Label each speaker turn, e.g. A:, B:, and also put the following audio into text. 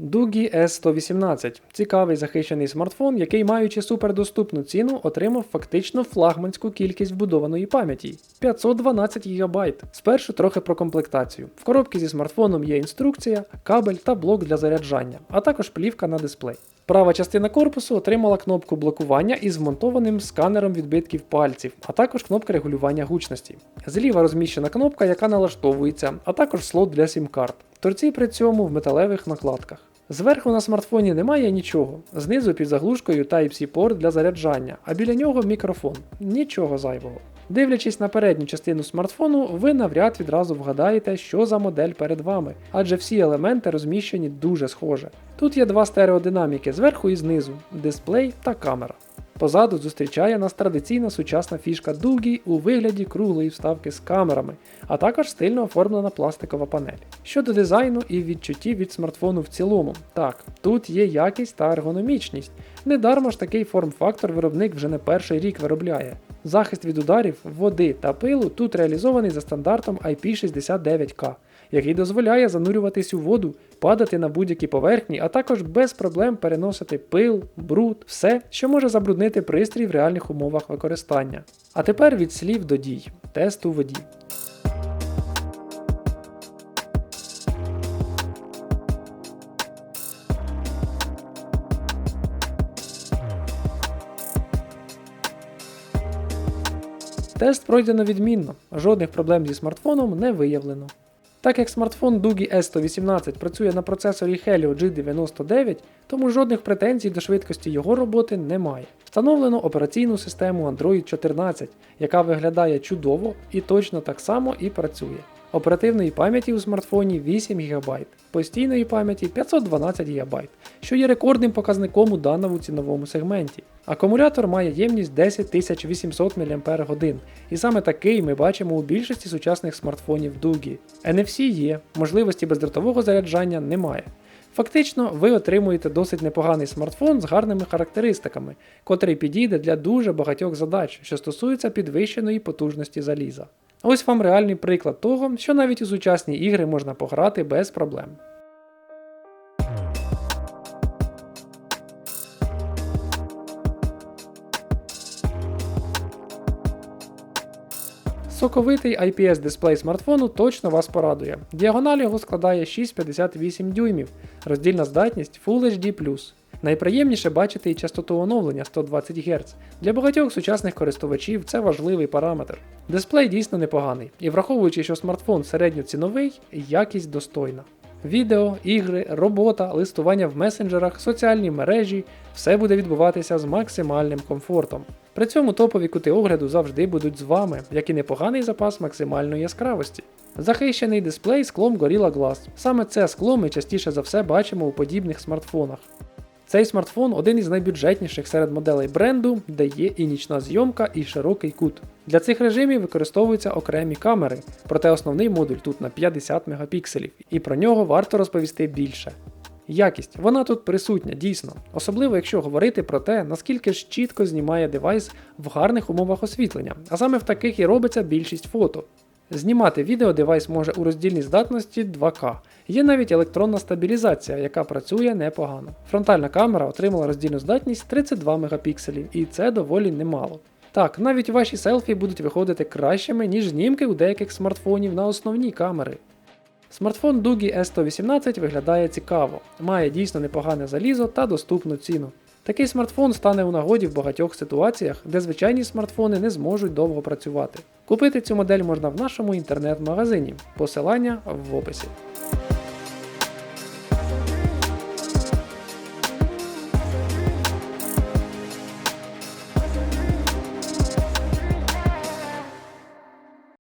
A: Dugi S118 цікавий захищений смартфон, який, маючи супердоступну ціну, отримав фактично флагманську кількість вбудованої пам'яті 512 ГБ. Спершу трохи про комплектацію. В коробці зі смартфоном є інструкція, кабель та блок для заряджання, а також плівка на дисплей. Права частина корпусу отримала кнопку блокування із вмонтованим сканером відбитків пальців, а також кнопка регулювання гучності. Зліва розміщена кнопка, яка налаштовується, а також слот для сім-карт. Торці при цьому в металевих накладках. Зверху на смартфоні немає нічого. Знизу під заглушкою Type-C порт для заряджання, а біля нього мікрофон. Нічого зайвого. Дивлячись на передню частину смартфону, ви навряд відразу вгадаєте, що за модель перед вами, адже всі елементи розміщені дуже схоже. Тут є два стереодинаміки зверху і знизу, дисплей та камера. Позаду зустрічає нас традиційна сучасна фішка Дугі у вигляді круглої вставки з камерами, а також стильно оформлена пластикова панель. Щодо дизайну і відчуттів від смартфону в цілому, так, тут є якість та ергономічність. Недармо ж такий форм-фактор виробник вже не перший рік виробляє. Захист від ударів, води та пилу тут реалізований за стандартом IP69K, який дозволяє занурюватись у воду, падати на будь-які поверхні, а також без проблем переносити пил, бруд, все, що може забруднити пристрій в реальних умовах використання. А тепер від слів до дій. Тест у воді. Тест пройдено відмінно, жодних проблем зі смартфоном не виявлено. Так як смартфон Dugi S118 працює на процесорі Helio G99, тому жодних претензій до швидкості його роботи немає. Встановлено операційну систему Android 14, яка виглядає чудово і точно так само і працює. Оперативної пам'яті у смартфоні 8 ГБ, постійної пам'яті 512 ГБ, що є рекордним показником у даному ціновому сегменті. Акумулятор має ємність 10800 мАч, і саме такий ми бачимо у більшості сучасних смартфонів Дугі. NFC є, можливості бездротового заряджання немає. Фактично, ви отримуєте досить непоганий смартфон з гарними характеристиками, котрий підійде для дуже багатьох задач, що стосуються підвищеної потужності заліза. Ось вам реальний приклад того, що навіть у сучасні ігри можна пограти без проблем. Соковитий IPS дисплей смартфону точно вас порадує. Діагональ його складає 6,58 дюймів, роздільна здатність Full HD+. Найприємніше бачити і частоту оновлення 120 Гц. Для багатьох сучасних користувачів це важливий параметр. Дисплей дійсно непоганий, і враховуючи, що смартфон середньоціновий, якість достойна. Відео, ігри, робота, листування в месенджерах, соціальні мережі все буде відбуватися з максимальним комфортом. При цьому топові кути огляду завжди будуть з вами, як і непоганий запас максимальної яскравості. Захищений дисплей склом Gorilla Glass. Саме це скло ми частіше за все бачимо у подібних смартфонах. Цей смартфон один із найбюджетніших серед моделей бренду, де є і нічна зйомка, і широкий кут. Для цих режимів використовуються окремі камери, проте основний модуль тут на 50 мегапікселів, і про нього варто розповісти більше. Якість, вона тут присутня, дійсно, особливо якщо говорити про те, наскільки ж чітко знімає девайс в гарних умовах освітлення, а саме в таких і робиться більшість фото. Знімати відео девайс може у роздільній здатності 2К. Є навіть електронна стабілізація, яка працює непогано. Фронтальна камера отримала роздільну здатність 32 мегапікселів, і це доволі немало. Так, навіть ваші селфі будуть виходити кращими, ніж знімки у деяких смартфонів на основні камери. Смартфон Dugi S118 виглядає цікаво, має дійсно непогане залізо та доступну ціну. Такий смартфон стане у нагоді в багатьох ситуаціях, де звичайні смартфони не зможуть довго працювати. Купити цю модель можна в нашому інтернет-магазині, посилання в описі.